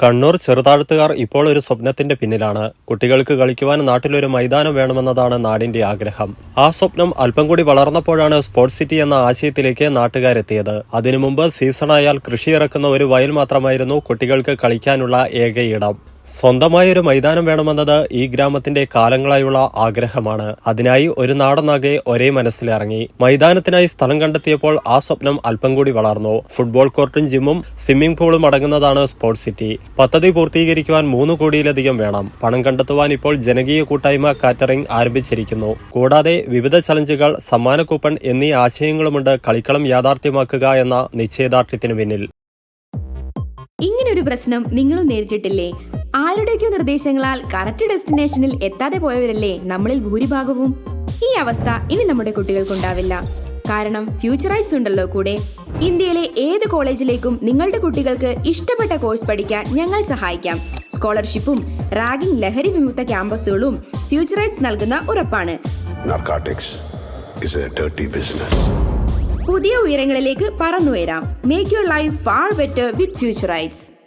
കണ്ണൂർ ചെറുതാഴത്തുകാർ ഇപ്പോൾ ഒരു സ്വപ്നത്തിന്റെ പിന്നിലാണ്. കുട്ടികൾക്ക് കളിക്കുവാൻ നാട്ടിലൊരു മൈതാനം വേണമെന്നതാണ് നാടിന്റെ ആഗ്രഹം. ആ സ്വപ്നം അല്പം കൂടി വളർന്നപ്പോഴാണ് സ്പോർട്സ് സിറ്റി എന്ന ആശയത്തിലേക്ക് നാട്ടുകാരെത്തിയത്. അതിനു മുമ്പ് സീസണായാൽ കൃഷി ഇറക്കുന്ന ഒരു വയൽ മാത്രമായിരുന്നു കുട്ടികൾക്ക് കളിക്കാനുള്ള ഏക ഇടം. സ്വന്തമായൊരു മൈതാനം വേണമെന്നത് ഈ ഗ്രാമത്തിന്റെ കാലങ്ങളായുള്ള ആഗ്രഹമാണ്. അതിനായി ഒരു നാടനാകെ ഒരേ മനസ്സിലിറങ്ങി മൈതാനത്തിനായി സ്ഥലം കണ്ടെത്തിയപ്പോൾ ആ സ്വപ്നം അല്പം കൂടി വളർന്നു. ഫുട്ബോൾ കോർട്ടും ജിമ്മും സ്വിമ്മിംഗ് പൂളും അടങ്ങുന്നതാണ് സ്പോർട്സ് സിറ്റി. പദ്ധതി പൂർത്തീകരിക്കുവാൻ മൂന്ന് കോടിയിലധികം വേണം. പണം കണ്ടെത്തുവാൻ ഇപ്പോൾ ജനകീയ കൂട്ടായ്മ കാറ്ററിംഗ് ആരംഭിച്ചിരിക്കുന്നു. കൂടാതെ വിവിധ ചലഞ്ചുകൾ സമ്മാന കൂപ്പൺ എന്നീ ആശയങ്ങളുമുണ്ട് കളിക്കളം യാഥാർത്ഥ്യമാക്കുക എന്ന നിശ്ചയദാർഢ്യത്തിനു പിന്നിൽ. ഇങ്ങനൊരു പ്രശ്നം നിങ്ങളും നേരിട്ടിട്ടില്ലേ? ആരുടെയൊക്കെയോ നിർദ്ദേശങ്ങളാൽ കറക്റ്റ് ഡെസ്റ്റിനേഷനിൽ എത്താതെ പോയവരല്ലേ നമ്മളിൽ ഭൂരിഭാഗവും? ഈ അവസ്ഥ ഇനി നമ്മുടെ കുട്ടികൾക്കുണ്ടാവില്ല. കാരണം ഫ്യൂച്ചറൈസ് ഉണ്ടല്ലോ കൂടെ. ഇന്ത്യയിലെ ഏത് കോളേജിലേക്കും നിങ്ങളുടെ കുട്ടികൾക്ക് ഇഷ്ടപ്പെട്ട കോഴ്സ് പഠിക്കാൻ ഞങ്ങൾ സഹായിക്കാം. സ്കോളർഷിപ്പും റാഗിംഗ് ലഹരി വിമുക്ത ക്യാമ്പസുകളും ഫ്യൂച്ചറൈസ് നൽകുന്ന ഉറപ്പാണ്. പുതിയ ഉയരങ്ങളിലേക്ക് പറന്നുയരാം. Make your life far better with Futurights